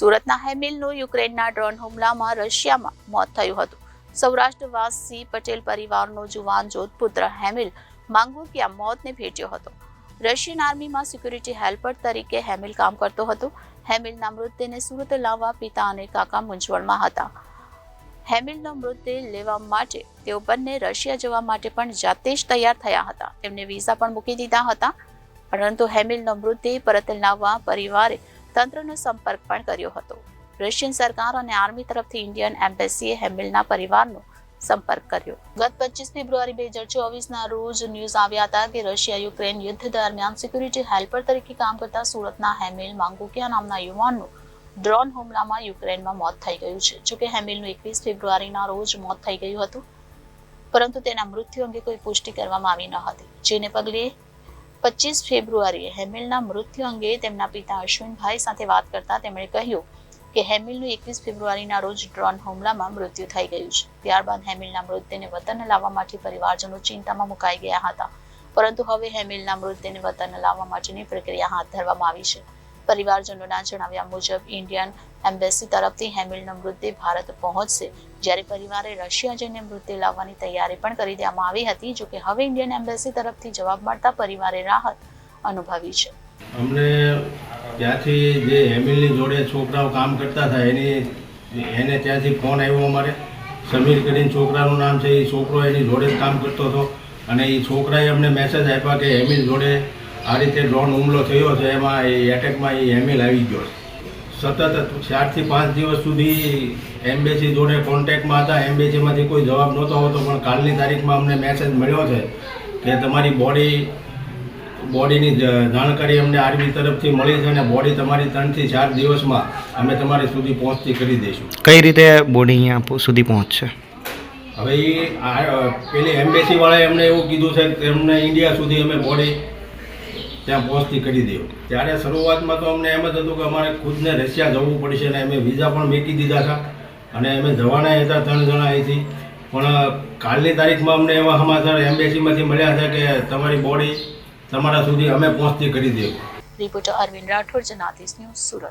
સુરતના હેમિલનું યુક્રેનના ડ્રોન હુમલામાં રશિયામાં મોત થયું હતું. સૌરાષ્ટ્રવાસી પટેલ પરિવારનો જુવાન જોધપુત્ર હેમિલ માંગુકિયા મોતને ભેટ્યો હતો. રશિયન આર્મીમાં સિક્યુરિટી હેલ્પર તરીકે હેમિલ કામ કરતો હતો. હેમિલના મૃતદેહને સુરત લાવવા પિતા અને કાકા મૂંઝવણમાં હતા. હેમિલનો મૃતદેહ લેવા માટે તેઓ બંને રશિયા જવા માટે પણ જાતે જ તૈયાર થયા હતા. તેમને વિઝા પણ મૂકી દીધા હતા. પરંતુ હેમિલનો મૃતદેહ પરત લાવવા પરિવારે તંત્રનો સંપર્ક પણ કર્યો હતો. રશિયન સરકાર અને આર્મી તરફથી ઇન્ડિયન એમ્બેસીએ હેમિલના પરિવારનો સંપર્ક કર્યો. ગત પચીસ ફેબ્રુઆરી બે હજાર ચોવીસના રોજ ન્યૂઝ આવ્યા હતા કે રશિયા યુક્રેન યુદ્ધ દરમિયાન સિક્યુરિટી હેલ્પર તરીકે કામ કરતા સુરતના હેમિલ માંગુકિયા નામના યુવાનનું ડ્રોન હુમલામાં યુક્રેનમાં મોત થઈ ગયું છે. જોકે હેમિલનું એકવીસ ફેબ્રુઆરીના રોજ મોત થઈ ગયું હતું, પરંતુ તેના મૃત્યુ અંગે કોઈ પુષ્ટિ કરવામાં આવી ન હતી, જેને પગલે પચીસ ફેબ્રુઆરીએ હેમિલના મૃત્યુ અંગે તેમના પિતા અશ્વિનભાઈ સાથે વાત કરતા તેમણે કહ્યું કે હેમિલનું એકવીસ ફેબ્રુઆરીના રોજ ડ્રોન હુમલામાં મૃત્યુ થઈ ગયું છે. ત્યારબાદ હેમિલના મૃતદેહને વતન લાવવા માટે પરિવારજનો ચિંતામાં મુકાઈ ગયા હતા. પરંતુ હવે હેમિલના મૃતદેહને વતન લાવવા માટેની પ્રક્રિયા હાથ ધરવામાં આવી છે. પરિવારજનોના જણાવ્યા મુજબ, ઇન્ડિયન એમ્બેસી તરફથી હેમિલનો મૃતદેહ ભારત પહોંચશે. જ્યારે પરિવારે રશિયા જઈને મૃતદેહ લાવવાની તૈયારી પણ કરી દેવામાં આવી હતી, જોકે હવે ઇન્ડિયન એમ્બેસી તરફથી જવાબ મળતા પરિવારે રાહત અનુભવી છે. અમને ત્યાંથી જે હેમિલની જોડે છોકરાઓ કામ કરતા હતા, એની, એને ત્યાંથી ફોન આવ્યો અમારે. સમીર કરીને છોકરાનું નામ છે, એ છોકરો એની જોડે જ કામ કરતો હતો. અને એ છોકરાએ અમને મેસેજ આપ્યા કે હેમિલ જોડે આ રીતે ડ્રોન હુમલો થયો છે એમાં એ એટેકમાં એ એમએલ આવી ગયો છે. સતત ચારથી પાંચ દિવસ સુધી એમ્બેસી જોડે કોન્ટેક્ટમાં હતા. એમ્બેસીમાંથી કોઈ જવાબ નહોતો આવતો પણ કાલની તારીખમાં અમને મેસેજ મળ્યો છે કે તમારી બોડી બોડીની જાણકારી અમને આર્મી તરફથી મળી છે અને બોડી તમારી ત્રણથી ચાર દિવસમાં અમે તમારી સુધી પહોંચતી કરી દઈશું. કઈ રીતે બોડી અહીંયા સુધી પહોંચશે? હવે એ આ પેલી એમ્બેસીવાળાએ અમને એવું કીધું છે કે અમને ઇન્ડિયા સુધી અમે બોડી ત્યાં પહોંચતી કરી દેવું. ત્યારે શરૂઆતમાં તો અમને એમ જ હતું કે અમારે ખુદને રશિયા જવું પડશે અને અમે વિઝા પણ મેકી દીધા હતા. અને અમે જવાના હતા ત્રણ જણા અહીંથી. પણ કાલની તારીખમાં અમને એવા સમાચાર એમ્બેસીમાંથી મળ્યા છે કે તમારી બોડી તમારા સુધી અમે પહોંચતી કરી દેવું. Reporter Arvind Rathod, Janadesh news Surat.